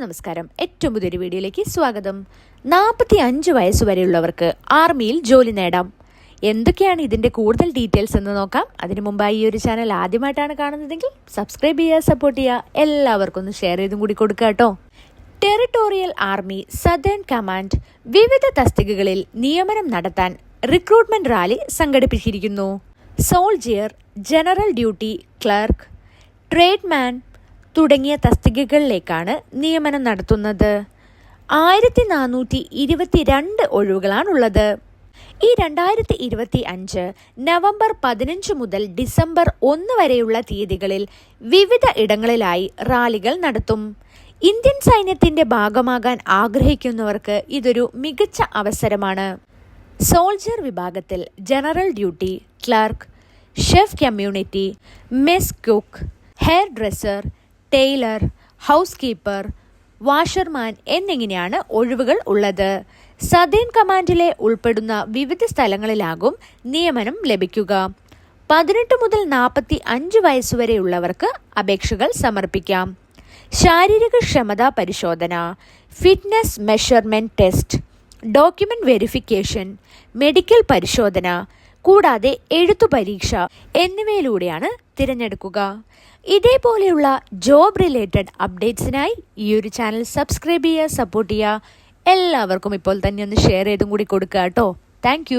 നമസ്കാരം. ഏറ്റവും പുതിയൊരു വീഡിയോയിലേക്ക് സ്വാഗതം. നാൽപ്പത്തി അഞ്ച് വയസ്സ് വരെയുള്ളവർക്ക് ആർമിയിൽ ജോലി നേടാം. എന്തൊക്കെയാണ് ഇതിന്റെ കൂടുതൽ ഡീറ്റെയിൽസ് എന്ന് നോക്കാം. അതിനു മുമ്പായി ഈ ഒരു ചാനൽ ആദ്യമായിട്ടാണ് കാണുന്നതെങ്കിൽ സബ്സ്ക്രൈബ് ചെയ്യുക സപ്പോർട്ട് ചെയ്യുക. എല്ലാവർക്കും ഒന്ന് ഷെയർ ചെയ്തും കൂടി കൊടുക്കുക കേട്ടോ. ടെറിട്ടോറിയൽ ആർമി സദേൺ കമാൻഡ് വിവിധ തസ്തികകളിൽ നിയമനം നടത്താൻ recruitment rally സംഘടിപ്പിച്ചിരിക്കുന്നു. Soldier general duty clerk tradesman തുടങ്ങിയ തസ്തികകളിലേക്കാണ് നിയമനം നടത്തുന്നത്. ആയിരത്തി നാനൂറ്റി ഇരുപത്തിരണ്ട് ഒഴിവുകളാണുള്ളത്. ഈ രണ്ടായിരത്തി ഇരുപത്തി അഞ്ച് നവംബർ പതിനഞ്ച് മുതൽ ഡിസംബർ ഒന്ന് വരെയുള്ള തീയതികളിൽ വിവിധ ഇടങ്ങളിലായി റാലികൾ നടത്തും. ഇന്ത്യൻ സൈന്യത്തിന്റെ ഭാഗമാകാൻ ആഗ്രഹിക്കുന്നവർക്ക് ഇതൊരു മികച്ച അവസരമാണ്. സോൾജർ വിഭാഗത്തിൽ general duty clerk chef community mess cook hair dresser tailor house keeper washerman എന്നിങ്ങനെയാണ് ഒഴിവുകൾ ഉള്ളത്. സദേൺ കമാൻഡിലെ ഉൾപ്പെടുന്ന വിവിധ സ്ഥലങ്ങളിലാകും നിയമനം ലഭിക്കുക. പതിനെട്ട് മുതൽ നാൽപ്പത്തി അഞ്ച് വയസ്സുവരെയുള്ളവർക്ക് അപേക്ഷകൾ സമർപ്പിക്കാം. ശാരീരിക ക്ഷമതാ പരിശോധന fitness measurement test document verification medical പരിശോധന കൂടാതെ എഴുത്തു പരീക്ഷ എന്നിവയിലൂടെയാണ് തിരഞ്ഞെടുക്കുക. ഇതേപോലെയുള്ള ജോബ് റിലേറ്റഡ് അപ്ഡേറ്റ്സിനായി ഈ ഒരു ചാനൽ സബ്സ്ക്രൈബ് ചെയ്യുക സപ്പോർട്ട് ചെയ്യുക. എല്ലാവർക്കും ഇപ്പോൾ തന്നെ ഒന്ന് ഷെയർ ചെയ്തും കൂടി കൊടുക്കുക കേട്ടോ. താങ്ക്